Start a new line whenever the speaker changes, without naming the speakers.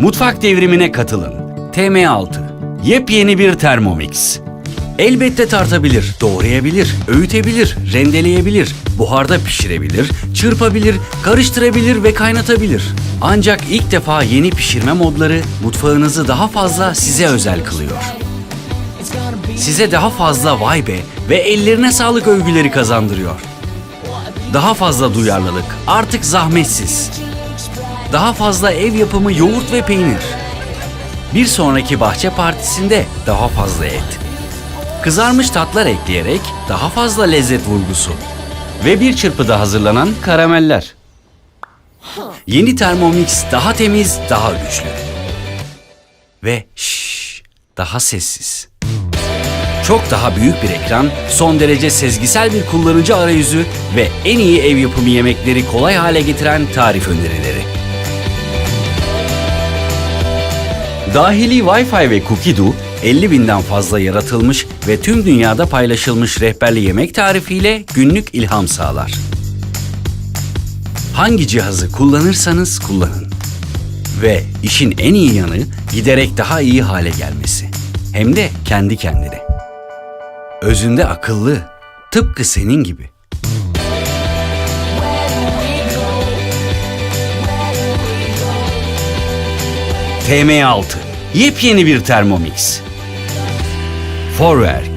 Mutfak devrimine katılın. TM6. Yepyeni bir Thermomix. Elbette tartabilir, doğrayabilir, öğütebilir, rendeleyebilir, buharda pişirebilir, çırpabilir, karıştırabilir ve kaynatabilir. Ancak ilk defa yeni pişirme modları mutfağınızı daha fazla size özel kılıyor. Size daha fazla vay be ve ellerine sağlık övgüleri kazandırıyor. Daha fazla duyarlılık, artık zahmetsiz. Daha fazla ev yapımı yoğurt ve peynir. Bir sonraki bahçe partisinde daha fazla et. Kızarmış tatlar ekleyerek daha fazla lezzet vurgusu. Ve bir çırpıda hazırlanan karameller. Yeni Thermomix daha temiz, daha güçlü. Ve şşş, daha sessiz. Çok daha büyük bir ekran, son derece sezgisel bir kullanıcı arayüzü ve en iyi ev yapımı yemekleri kolay hale getiren tarif önerileri. Dahili Wi-Fi ve Cookidoo, 50 binden fazla yaratılmış ve tüm dünyada paylaşılmış rehberli yemek tarifiyle günlük ilham sağlar. Hangi cihazı kullanırsanız kullanın. Ve işin en iyi yanı giderek daha iyi hale gelmesi. Hem de kendi kendine. Özünde akıllı, tıpkı senin gibi. TM6 Yepyeni bir Thermomix. Forwerk